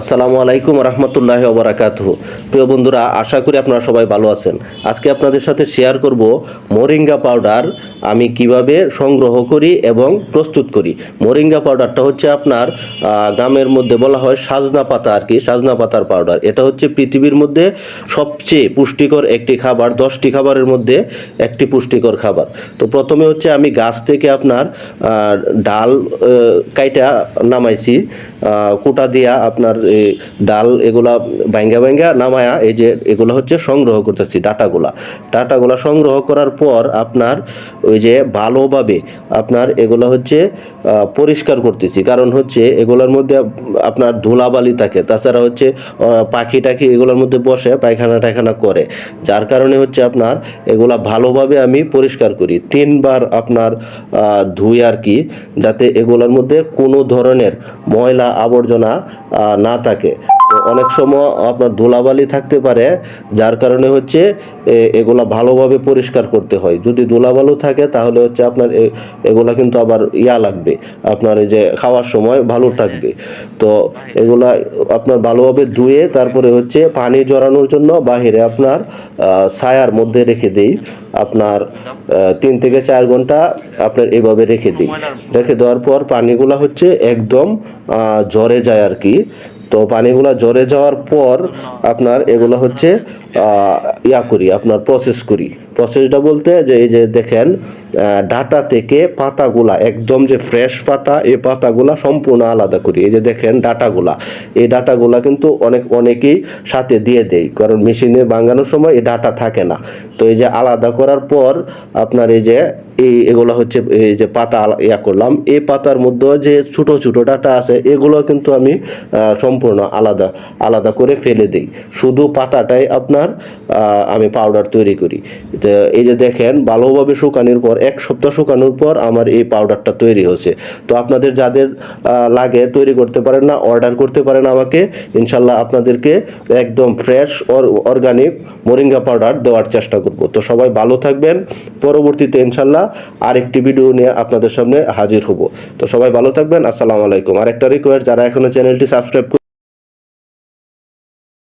আসসালামু আলাইকুম রহমতুল্লাহ ওবরাকাত প্রিয় বন্ধুরা, আশা করি আপনারা সবাই ভালো আছেন। আজকে আপনাদের সাথে শেয়ার করব মোরিঙ্গা পাউডার আমি কীভাবে সংগ্রহ করি এবং প্রস্তুত করি। মোরিঙ্গা পাউডারটা হচ্ছে আপনার গ্রামের মধ্যে বলা হয় সাজনা পাতা আর কি, সাজনা পাতার পাউডার এটা হচ্ছে পৃথিবীর মধ্যে সবচেয়ে পুষ্টিকর একটি খাবার, দশটি খাবারের মধ্যে একটি পুষ্টিকর খাবার। তো প্রথমে হচ্ছে আমি গাছ থেকে আপনার ডাল কাইটা নামাইছি কোটা দিয়া আপনার ডাল এগুলা ভাঙ্গা ভাঙ্গা নামায়া এই যে এগুলো হচ্ছে সংগ্রহ করতেছি ডাটাগুলা। ডাটাগুলা সংগ্রহ করার পর আপনার ওই যে ভালোভাবে আপনার এগুলো হচ্ছে পরিষ্কার করতেছি। কারণ হচ্ছে এগুলোর মধ্যে আপনার ধুলাবালি থাকে তাছাড়া হচ্ছে পাখি টাখি এগুলোর মধ্যে বসে পায়খানা টায়খানা করে। যার কারণে হচ্ছে আপনার এগুলা ভালোভাবে আমি পরিষ্কার করি। তিনবার আপনার ধুই আর কি যাতে এগুলোর মধ্যে কোনো ধরনের ময়লা আবর্জনা আহ, না থাকে। তো অনেক সময় আপনার ধুলাবালি থাকতে পারে, যার কারণে হচ্ছে এগুলা ভালোভাবে পরিষ্কার করতে হয়। যদি ধুলাবালু থাকে, তাহলে হচ্ছে আপনার এগুলা কিন্তু আবার ইয়া লাগবে। আপনার এই যে খাওয়ার সময় ভালো থাকবে। তো এগুলা আপনার ভালোভাবে ধুয়ে, তারপরে হচ্ছে পানি জড়ানোর জন্য বাহিরে আপনার ছায়ার মধ্যে রেখে দিই। আপনার তিন থেকে চার ঘণ্টা আপনার এভাবে রেখে দিই। রেখে দেওয়ার পর পানিগুলা হচ্ছে একদম ঝরে যায় আর কি। তো পানিগুলো ঝরে যাওয়ার পর আপনার এগুলো হচ্ছে ইয়া করি আপনার প্রসেস করি। প্রসেসটা বলতে যে, এই যে দেখেন ডাটা থেকে পাতাগুলা, একদম যে ফ্রেশ পাতা এই পাতাগুলা সম্পূর্ণ আলাদা করি। এই যে দেখেন ডাটাগুলা, এই ডাটাগুলা কিন্তু অনেক, অনেকেই সাথে দিয়ে দেয়, কারণ মেশিনে বাঙানোর সময় এই ডাটা থাকে না। তো এই যে আলাদা করার পর আপনার এই যে, এই এগুলো হচ্ছে, এই যে পাতা ইয়া করলাম, এই পাতার মধ্যে যে ছোট ছোট ডাটা আছে, এগুলো কিন্তু আমি সম্পূর্ণ আলাদা আলাদা করে ফেলে দিই। শুধু পাতাটাই আপনার আমি পাউডার তৈরি করি। এই যে দেখেন ভালোভাবে শুকানোর পর, এক সপ্তাহ শুকানোর পর আমার এই পাউডারটা তৈরি হচ্ছে তো আপনাদের যাদের লাগে তৈরি করতে পারেন না অর্ডার করতে পারেন আমাকে। ইনশাল্লাহ আপনাদেরকে একদম ফ্রেশ অর্গানিক মোরিঙ্গা পাউডার দেওয়ার চেষ্টা করব। তো সবাই ভালো থাকবেন। পরবর্তীতে ইনশাল্লাহ আরেকটি ভিডিও নিয়ে আপনাদের সামনে হাজির হব। তো সবাই ভালো থাকবেন। আসসালামু আলাইকুম। আরেকটা রিকোয়েস্ট যারা এখনও চ্যানেলটি সাবস্ক্রাইব